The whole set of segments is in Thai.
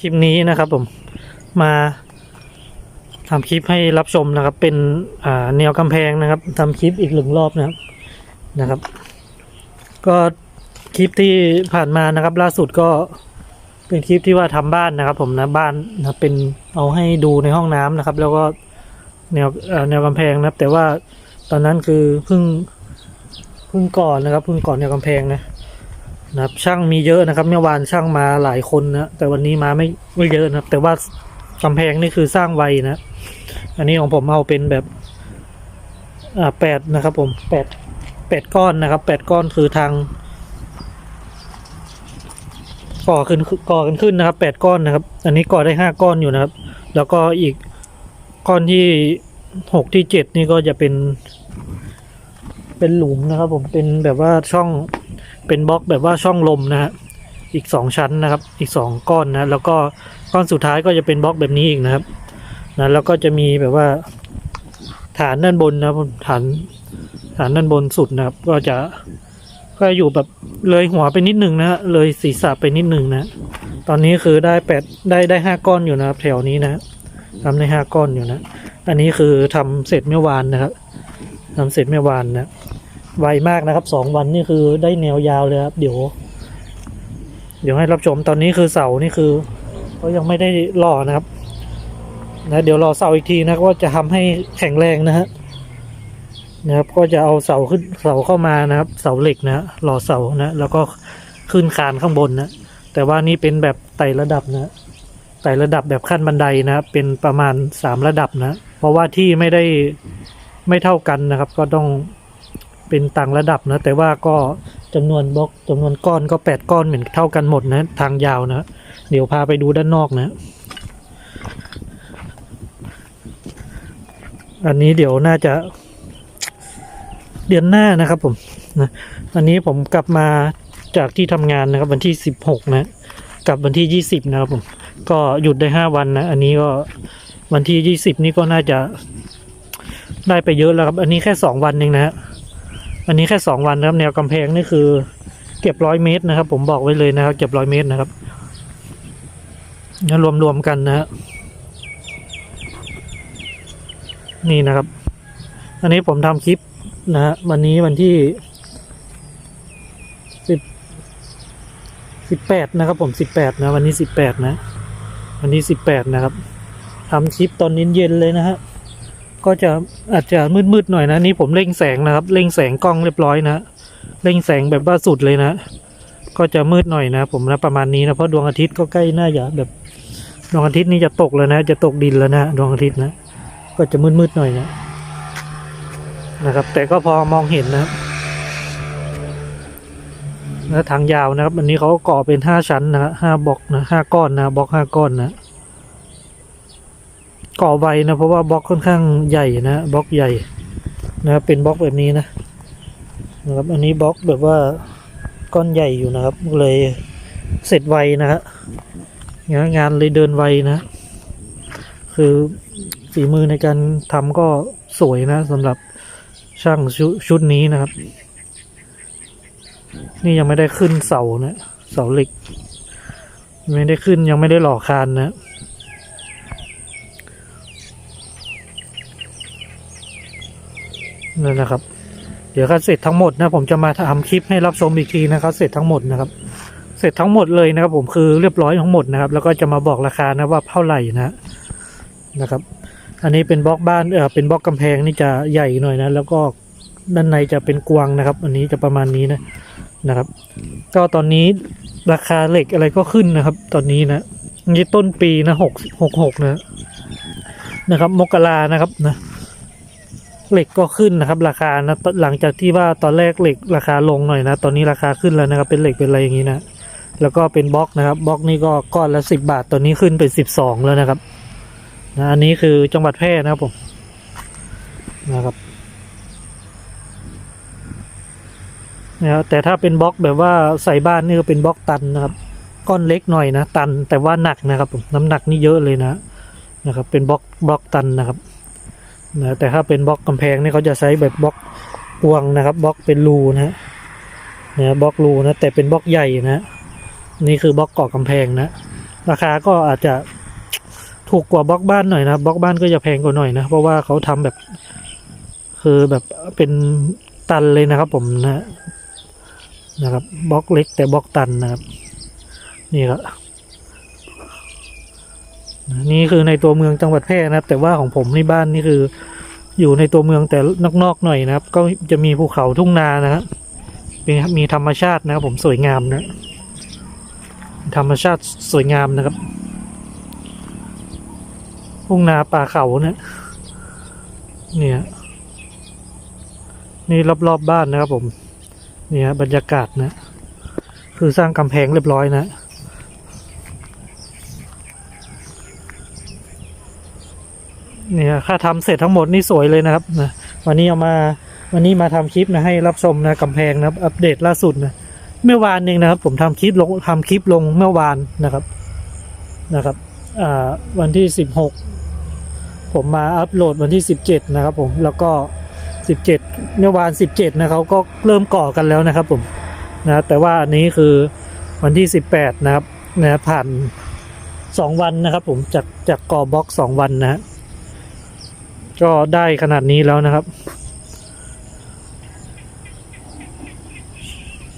คลิปนี้นะครับผมมาทำคลิปให้รับชมนะครับ เป็นแนวกำแพงนะครับทำคลิปอีกหนึ่งรอบนะครับนะครับ ก็คลิปที่ผ่านมานะครับ ล่าสุดก็เป็นคลิปที่ว่าทำบ้านนะครับ ผมนะบ้านนะเป็นเอาให้ดูในห้องน้ำนะครับ แล้วก็แนวแนวกำแพงนะครับ แต่ว่าตอนนั้นคือเพิ่งเพิ่งก่อนนะครับเพิ่งก่อนแนวกำแพงนะ นะครับ ช่างมีเยอะนะครับ เมื่อวานช่างมาหลายคนนะแต่วันนี้มาไม่ไม่เยอะนะครับ แต่ว่ากำแพงนี่คือสร้างไวนะ อันนี้ของผมเอาเป็นแบบอ่าแปดนะครับ ผมแปดแปดก้อนนะครับแปดก้อนคือทางก่อขึ้นก่อกันขึ้นนะครับแปดก้อนนะครับ อันนี้ก่อได้ห้าก้อนอยู่นะครับ แล้วก็อีกก้อนที่หกที่เจ็ดนี่ก็จะเป็น เป็นหลุมนะครับ ผมเป็นแบบว่าช่อง เป็นบล็อกแบบว่าช่องลมนะฮะอีกสองชั้นนะครับ อีกสองก้อนนะ แล้วก็ก้อนสุดท้ายก็จะเป็นบล็อกแบบนี้อีกนะครับนะแล้วก็จะมีแบบว่าฐานด้านบนนะฐานฐานด้านบนสุดนะครับ ก็จะก็อยู่แบบเลยหัวไปนิดหนึ่งนะเลยศีรษะไปนิดหนึ่งนะ ตอนนี้คือได้แปดได้ได้ห้าก้อนอยู่นะครับ แถวนี้นะทำได้ห้าก้อนอยู่นะ อันนี้คือทำเสร็จเมื่อวานนะครับทำเสร็จเมื่อวานนะ ไวมากนะครับสองวันนี่คือได้แนวยาวเลยครับเดี๋ยว เดี๋ยวให้รับชมตอนนี้คือเสานี่คือเขายังไม่ได้หล่อนะครับ นะเดี๋ยวรอเสาอีกทีนะก็จะทำให้แข็งแรงนะฮะนะครับ ก็จะเอาเสาขึ้นเสาเข้ามานะครับ เสาเหล็กนะหล่อเสานะ แล้วก็ขึ้นคานข้างบนนะแต่ว่านี่เป็นแบบไต่ระดับนะไต่ระดับแบบขั้นบันไดนะครับเป็นประมาณสามระดับนะ เพราะว่าที่ไม่ได้ไม่เท่ากันนะครับ ก็ต้อง เป็นต่างระดับนะ แต่ว่าก็จำนวนบล็อกจำนวนก้อนก็แปดก้อนเหมือนเท่ากันหมดนะ ทางยาวนะ เดี๋ยวพาไปดูด้านนอกนะ อันนี้เดี๋ยวน่าจะ เดือนหน้านะครับผมนะอันนี้ผมกลับมาจากที่ทำงานนะครับ วันที่สิบหกนะกลับวันที่ยี่สิบนะครับผมก็หยุดได้ห้าวันนะ อันนี้ก็วันที่ยี่สิบนี่ก็น่าจะได้ไปเยอะแล้วครับ อันนี้แค่สองวันเองนะฮะ อันนี้แค่สองวันนะครับแนวกำแพงนี่คือ เก็บร้อยเมตรนะครับ ผมบอกไว้เลยนะครับ เก็บร้อยเมตรนะครับรวมรวมๆกันนะฮะนี่นะครับ อันนี้ผมทำคลิปนะฮะวันนี้วันที่สิบสิบแปดนะครับ ผมสิบแปดนะ วันนี้สิบแปดนะ วันนี้สิบแปดนะครับทำคลิปตอนเย็นๆเลยนะฮะ ก็จะอาจจะมืดๆหน่อยนะนี่ผมเร่งแสงนะครับเร่งแสงกล้องเรียบร้อยนะเร่งแสงแบบว่าสุดเลยนะ ก็จะมืดหน่อยนะ ผมนะประมาณนี้นะเพราะดวงอาทิตย์ก็ใกล้หน่าจะแบบดวงอาทิตย์นี่จะตกแล้วนะ จะตกดินแล้วนะดวงอาทิตย์นะ ก็จะมืดๆหน่อยนะนะครับ แต่ก็พอมองเห็นนะแล้วทางยาวนะครับ อันนี้เขาก็ก่อเป็นห้าชั้นนะห้าบล็อกนะห้าก้อนนะบล็อกห้าก้อนนะ ก่อไวนะเพราะว่าบล็อกค่อนข้างใหญ่นะบล็อกใหญ่นะครับเป็นบล็อกแบบนี้นะนะครับอันนี้บล็อกแบบว่าก้อนใหญ่อยู่นะครับเลยเสร็จไวนะฮะงานงานเลยเดินไวนะ คือฝีมือในการทำก็สวยนะสำหรับช่างชุชุดนี้นะครับ นี่ยังไม่ได้ขึ้นเสานะ เสาเหล็ก ไม่ได้ขึ้นยังไม่ได้หล่อคานนะ นั่นนะครับ เดี๋ยวก็เสร็จทั้งหมดนะผมจะมาทำคลิปให้รับชมอีกทีนะครับ เสร็จทั้งหมดนะครับ เสร็จทั้งหมดเลยนะครับ ผมคือเรียบร้อยทั้งหมดนะครับ แล้วก็จะมาบอกราคานะว่าเท่าไหร่นะนะครับ อันนี้เป็นบล็อกบ้านเออเป็นบล็อกกำแพงนี่จะใหญ่หน่อยนะ แล้วก็ด้านในจะเป็นกวางนะครับ อันนี้จะประมาณนี้นะนะครับ ก็ตอนนี้ราคาเหล็กอะไรก็ขึ้นนะครับ ตอนนี้นะนี่ต้นปีนะหกหกหกนะนะครับ มกรานะครับนะ เหล็กก็ขึ้นนะครับ ราคานะหลังจากที่ว่าตอนแรกเหล็กราคาลงหน่อยนะ ตอนนี้ราคาขึ้นแล้วนะครับ เป็นเหล็กเป็นอะไรอย่างนี้นะ แล้วก็เป็นบล็อกนะครับบล็อกนี่ก็ก้อนละสิบบาทตอนนี้ขึ้นเป็นสิบสองแล้วนะครับนะอันนี้คือจังหวัดแพร่นะครับผมนะครับนะครับแต่ถ้าเป็นบล็อกแบบว่าใส่บ้านนี่ก็เป็นบล็อกตันนะครับ ก้อนเล็กหน่อยนะ ตันแต่ว่าหนักนะครับผมน้ำหนักนี่เยอะเลยนะนะครับ เป็นบล็อกบล็อกตันนะครับ นะแต่ถ้าเป็นบล็อกกำแพงนี่เขาจะใช้แบบบล็อกพวงนะครับบล็อกเป็นรูนะฮะนะบล็อกรูนะแต่เป็นบล็อกใหญ่นะนี่คือบล็อกกาะกำแพงนะราคาก็อาจจะถูกกว่าบล็อกบ้านหน่อยนะบล็อกบ้านก็จะแพงกว่าหน่อยนะเพราะว่าเขาทำแบบ คือแบบเป็นตันเลยนะครับ ผมนะนะครับบล็อกเล็กแต่บล็อกตันนะครับ นี่ครับ นี่คือในตัวเมืองจังหวัดแพร่นะครับ แต่ว่าของผมนี่บ้านนี่คือ อยู่ในตัวเมืองแต่นอกๆหน่อยนะครับ ก็จะมีภูเขาทุ่งนานะครับมีมีธรรมชาตินะครับ ผมสวยงามนะธรรมชาติสวยงามนะครับทุ่งนาป่าเขาเนี่ยเนี่ย นี่รอบๆบบ้านนะครับผม เนี่ยบรรยากาศนะ คือสร้างกำแพงเรียบร้อยนะ เนี่ยค่าทำเสร็จทั้งหมดนี่สวยเลยนะครับนะวันนี้เอามาวันนี้มาทำคลิปนะให้รับชมนะกำแพงนะครับ อัปเดตล่าสุดนะเมื่อวานเองนะครับ ผมทำคลิปลงทำคลิปลงเมื่อวานนะครับนะครับอ่าวันที่สิบหกผมมาอัปโหลดวันที่สิบเจ็ดนะครับ ผมแล้วก็สิบเจ็ดเมื่อวานสิบเจ็ดนะเขาก็เริ่มก่อกันแล้วนะครับ ผมนะแต่ว่าอันนี้คือวันที่สิบแปดนะครับนะผ่านสองวันนะครับ ผมจากจากก่อบล็อกสองวันนะฮะ ก็ได้ขนาดนี้แล้วนะครับ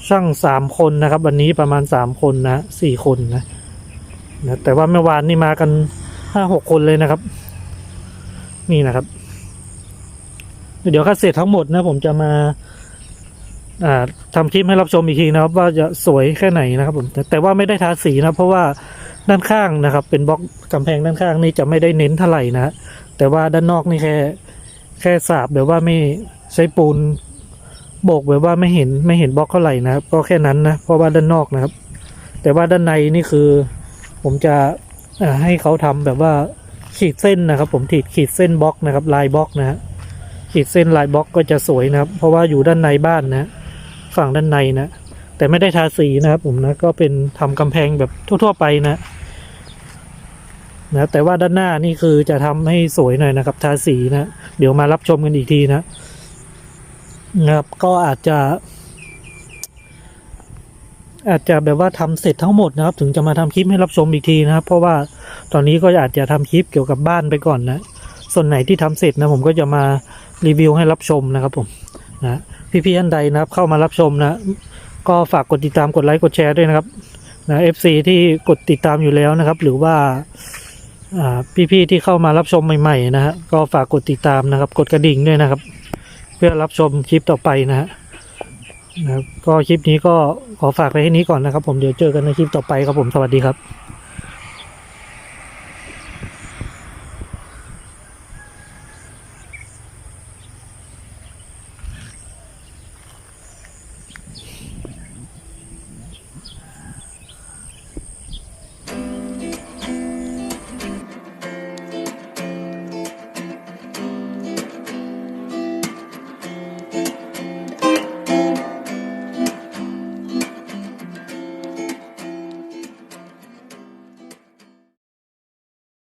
ช่างสามคนนะครับ วันนี้ประมาณสามคนนะสี่คนนะนะ แต่ว่าเมื่อวานนี่มากันห้าหกคนเลยนะครับ นี่นะครับ เดี๋ยวคัดเสร็จทั้งหมดนะผมจะมาอ่าทำคลิปให้รับชมอีกทีนะครับ ว่าจะสวยแค่ไหนนะครับผมแต่แต่ว่าไม่ได้ทาสีนะ เพราะว่าด้านข้างนะครับ เป็นบล็อกกำแพงด้านข้างนี่จะไม่ได้เน้นเท่าไหร่นะ แต่ว่าด้านนอกนี่แค่ แค่สาบแบบว่าไม่ใช้ปูนโบกแบบว่าไม่เห็นไม่เห็นบล็อกเท่าไหร่นะครับ ก็แค่นั้นนะเพราะว่าด้านนอกนะครับ แต่ว่าด้านในนี่คือ ผมจะให้เขาทำแบบว่าขีดเส้นนะครับ ผมขีดขีดเส้นบล็อกนะครับ ลายบล็อกนะฮะขีดเส้นลายบล็อกก็จะสวยนะครับ เพราะว่าอยู่ด้านในบ้านนะ ฝั่งด้านในนะแต่ไม่ได้ทาสีนะครับ ผมนะก็เป็นทำกำแพงแบบทั่ว ๆ ไปนะ นะแต่ว่าด้านหน้านี่คือจะทำให้สวยหน่อยนะครับ ทาสีนะ เดี๋ยวมารับชมกันอีกทีนะนะครับ ก็อาจจะ อาจจะแบบว่าทำเสร็จทั้งหมดนะครับ ถึงจะมาทำคลิปให้รับชมอีกทีนะครับ เพราะว่าตอนนี้ก็อาจจะทำคลิปเกี่ยวกับบ้านไปก่อนนะ ส่วนไหนที่ทำเสร็จนะผมก็จะมารีวิวให้รับชมนะครับ ผมนะพี่ๆท่านใดนะครับ เข้ามารับชมนะ ก็ฝากกดติดตามกดไลค์กดแชร์ด้วยนะครับนะ FC ที่กดติดตามอยู่แล้วนะครับ หรือว่า พี่ๆที่เข้ามารับชมใหม่ๆนะฮะก็ฝากกดติดตามนะครับ กดกระดิ่งด้วยนะครับ เพื่อรับชมคลิปต่อไปนะฮะนะครับก็คลิปนี้ก็ขอฝากไปแค่นี้ก่อนนะครับ ผมเดี๋ยวเจอกันในคลิปต่อไปครับผมสวัสดีครับ